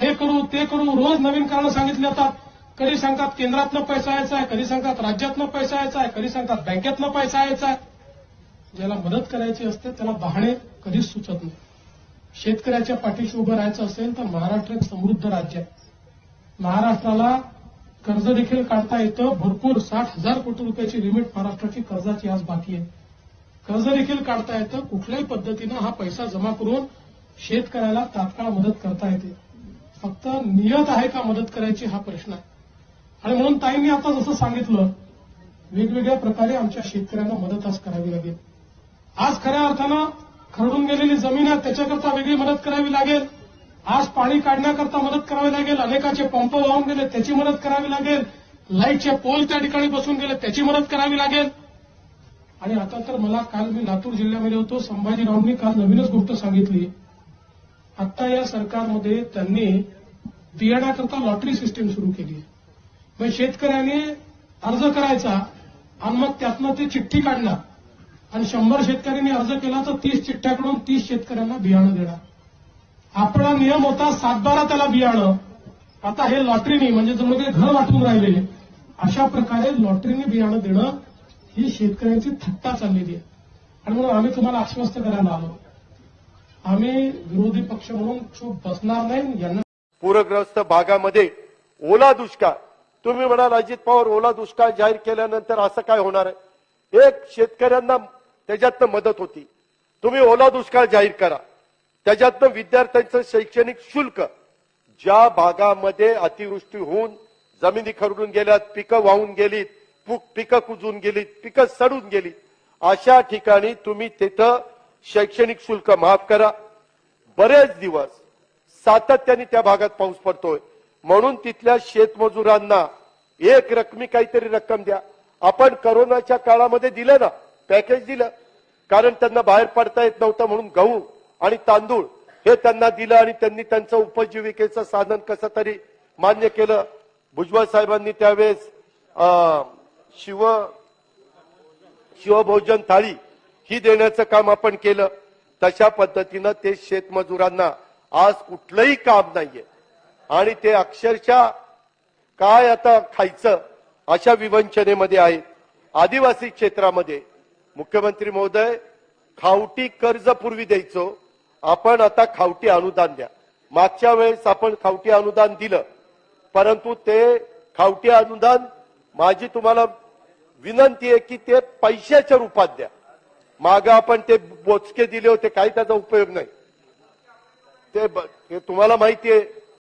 हे करू ते करू रोज नवीन कारण सांगितले जातात. कधी सांगतात केंद्रातनं पैसा यायचा आहे कधी सांगतात राज्यातनं पैसा यायचा आहे कधी सांगतात बँकेतनं पैसा यायचा आहे. ज्याला मदत करायची असते त्याला बहाणे कधीच सुचत नाही. शेतकऱ्याच्या पाठीशी उभं राहायचं असेल तर महाराष्ट्र एक समृद्ध राज्य आहे. महाराष्ट्राला कर्ज देखील काढता येतं. भरपूर साठ हजार कोटी रुपयाची लिमिट महाराष्ट्राची कर्जाची आज बाकी आहे. कर्ज देखील काढता येतं. कुठल्याही पद्धतीनं हा पैसा जमा करून शेतकऱ्याला तात्काळ मदत करता येते. फक्त नियत आहे का मदत करायची हा प्रश्न आहे. आणि म्हणून ताईंनी आता जसं सांगितलं वेगवेगळ्या प्रकारे आमच्या शेतकऱ्यांना मदत आज करावी लागेल. आज खऱ्या अर्थानं खरडून गेलेली जमीन आहे त्याच्याकरता वेगळी मदत करावी लागेल. आज पाणी काढण्याकरता मदत करावी लागेल अनेकाचे पंप वाहून गेले त्याची मदत करावी लागेल. लाईटचे पोल त्या ठिकाणी बसून गेले त्याची मदत करावी लागेल. आणि आता तर मला काल मी लातूर जिल्ह्यामध्ये होतो संभाजीरावांनी काल नवीनच गोष्ट सांगितली. आता या सरकारमध्ये त्यांनी बियाण्याकरता लॉटरी सिस्टीम सुरू केली. आहे मग शेतकऱ्याने अर्ज करायचा आणि मग त्यातनं ते चिठ्ठी काढणार. आणि शंभर शेतकऱ्यांनी अर्ज केला तर तीस चिठ्ठ्याकडून तीस शेतकऱ्यांना बियाणं देणार. आपला नियम होता सातबारा त्याला बियाणं. आता हे लॉटरीनी म्हणजे जणू काही घर वाटून राहिले अशा प्रकारे लॉटरीने बियाणं देणं ही शेतकऱ्यांची थट्टा चाललेली आहे. आणि म्हणून आम्ही तुम्हाला आश्वस्त करायला आलो. आम्ही विरोधी पक्ष म्हणून चूप बसणार नाही यांना पूरग्रस्त भागामध्ये ओला दुष्काळ. तुम्ही म्हणाल अजित पवार ओला दुष्काळ जाहीर केल्यानंतर असं काय होणार आहे? एक शेतकऱ्यांना त्याच्यातनं मदत होती. तुम्ही ओला दुष्काळ जाहीर करा. त्याच्यातनं विद्यार्थ्यांचं शैक्षणिक शुल्क ज्या भागामध्ये अतिवृष्टी होऊन जमिनी खरडून गेल्यात पिकं वाहून गेलीत पिकं कुजून गेलीत पिकं सडून गेलीत अशा ठिकाणी तुम्ही तिथं शैक्षणिक शुल्क माफ करा. बरेच दिवस सातत्याने त्या भागात पाऊस पडतोय. म्हणून तिथल्या शेतमजुरांना एक रकमी काहीतरी रक्कम द्या. आपण करोनाच्या काळामध्ये दिलं ना पॅकेज दिलं. कारण त्यांना बाहेर पडता येत नव्हतं म्हणून गहू आणि तांदूळ हे त्यांना दिलं आणि त्यांनी त्यांचं उपजीविकेचं साधन कसं तरी मान्य केलं. भुजबळ साहेबांनी त्यावेळेस अं, शिव शिवभोजन थाळी ही देण्याचं काम आपण केलं तशा पद्धतीनं ते शेतमजुरांना आज कुठलंही काम नाहीये. आणि ते अक्षरशः काय आता खायचं अशा विवंचनेमध्ये आहेत आदिवासी क्षेत्रामध्ये मुख्यमंत्री महोदय खावटी कर्ज पूर्वी द्यायचो आपण आता खावटी अनुदान द्या. मागच्या वेळेस आपण खावटी अनुदान दिलं परंतु ते खावटी अनुदान माझी तुम्हाला विनंती आहे की ते पैशाच्या रूपात द्या. माग आपण ते बोचके दिले होते काही त्याचा उपयोग नाही. ते तुम्हाला माहिती आहे